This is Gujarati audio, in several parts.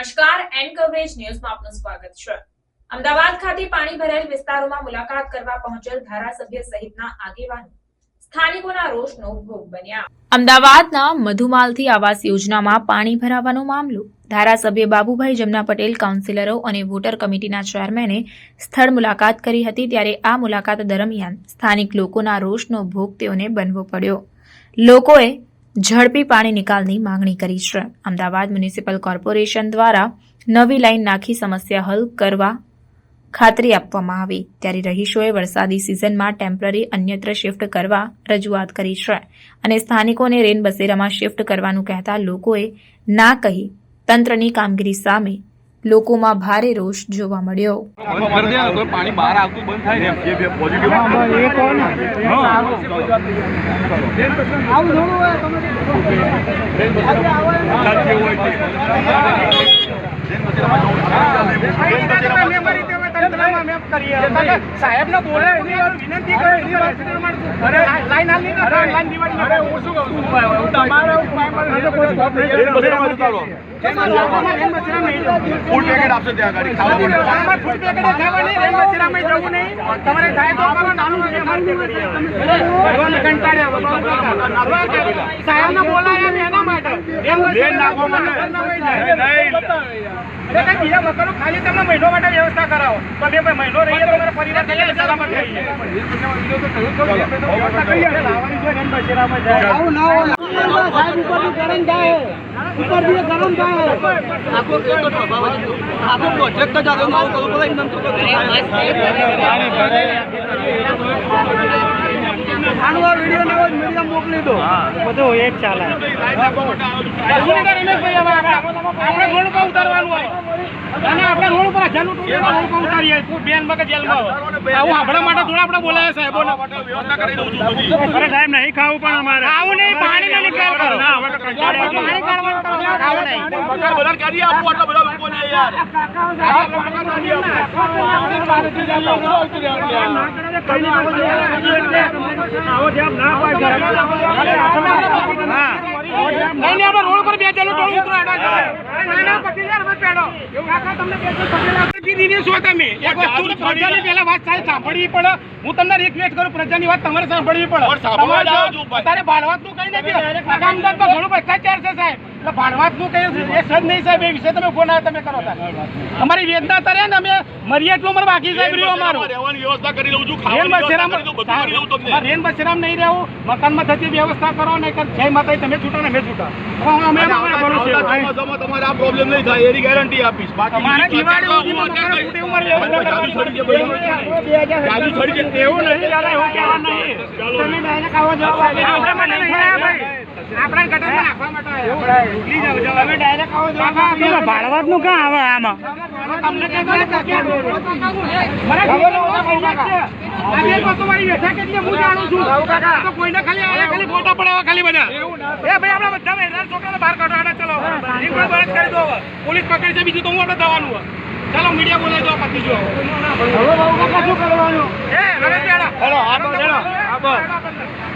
નમસ્કાર એન્ડ કવરેજ ન્યૂઝમાં આપનું સ્વાગત છે. અમદાવાદ ખાતે પાણી ભરાયેલ વિસ્તારોમાં મુલાકાત કરવા પહોંચેલ ધારાસભ્ય સહિતના આગેવાનો સ્થાનિકોના રોષનો ભોગ બન્યા. અમદાવાદના મધુમાલથી આવાસ યોજનામાં પાણી ભરાવાનો મામલો. ધારાસભ્ય બાબુભાઈ જમના પટેલ, કાઉન્સિલરો અને વોટર કમિટીના ચેરમેને સ્થળ મુલાકાત કરી હતી ત્યારે આ મુલાકાત દરમિયાન સ્થાનિક લોકોના રોષનો ભોગ તેઓને બનવો પડ્યો. લોકોએ ઝડપી પાણી નિકાલની માંગણી કરી છે. અમદાવાદ મ્યુનિસિપલ કોર્પોરેશન દ્વારા નવી લાઈન નાખી સમસ્યા હલ કરવા ખાતરી આપવામાં આવી. ત્યારે રહીશોએ વરસાદી સિઝનમાં ટેમ્પરરી અન્યત્ર શિફ્ટ કરવા રજૂઆત કરી છે અને સ્થાનિકોને રેન બસેરામાં શિફ્ટ કરવાનું કહેતા લોકોએ ના કહી તંત્રની કામગીરી સામે લોકોમાં ભારે રોષ જોવા મળ્યો. પાણી બહાર આવતું બંધ થાય ને. સાહેબ ને બોલે એની વિનંતી કરે એની વાર લાઈન હાલ નહીં કરે લાઈન દિવાળી અરે હું શું કહું છું? તમારે ફૂડ પેકેટ આપશે ત્યાં આગળ ખાવા ફૂડ પેકેટ ખાવાની રેલ બસેરામાં જવું નહીં. તમારે થાય તો કરો નાનું ભગવાન કંટાળ્યા સાહેબ ને બોલાયા એના ખાલી તમને મહિનો માટે વ્યવસ્થા કરાવો. તો બે મહિનો રહીએ તમારા પરિવાર ને જાય. આવું ના હોય. મોકલી દો બધું એક ચાલે. આપણે રોડ ઉપર ઉતારવાનું હોય અને રોડ ટોળું રોડ ઉતારીએ. તું બેન મગજ જેલમાં આવું આપણા માટે થોડા આપણે બોલાયા બધી. અરે સાહેબ નહીં ખાવું પણ અમારે. આવું નહીં પાણીનો નિકાલ કરો. પાણી કાઢવાનું આવું નહીં. બધા ક્યાંથી આપવું આટલા બધા લોકોને યાર. હું તમને રિક્વેસ્ટ કરું પ્રજાની વાત તમારે સાંભળવી પડે. પણ સાંભળવા જ આવો છું, ભાઈ. તારે ભાડવાતનું કઈ નથી. કામદારમાં ઘણું ભ્રષ્ટાચાર છે સાહેબ. એટલે ભાડવાતનું કઈ એ સજ નહીં સાહેબ એ વિશે તમે ઊભો તમે કરો તારે. અમારી વેદના તારે ને અમે મરીએ એટલું અમારે બાકી સાહેબ રહ્યું અમારું. રહેવાની વ્યવસ્થા કરી લઉં છું રેન બસેરામ રેન બસેરામાં નહીં રહેવું. મકાનમાં થતી વ્યવસ્થા કરો ને જય માતા તમે છૂટો ને મેં છૂટા. અમે તમારે આ પ્રોબ્લેમ નહીં થાય એની ગેરંટી આપીશ. બાકી બીજું છડી છે. છે. નહીં દો. ભાડવતનું ક્યાં આવે આમાં? કોઈને ખાલી ખાલી ફોટા પડાવવા ખાલી બધા. એ ભાઈ આપડા બધા છોકરા બહાર કાઢો, આડા ચલો. ઈ કોઈ બહાર જ કરી દો હવે. પોલીસ પકડી છે બીજું તો હું આપણે દવાનું હોય. ચાલો મીડિયા બોલાવી દો પતી જો એ રમેશ બેડા.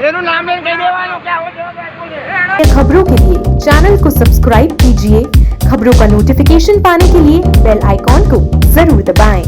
એનું નામ લઈને કહી દેવાનું કે આવો જવાબ આપ્યો છે. એ खबरों के लिए चैनल को सब्सक्राइब कीजिए खबरों का नोटिफिकेशन पाने के लिए बेल आइकॉन को जरूर दबाएं।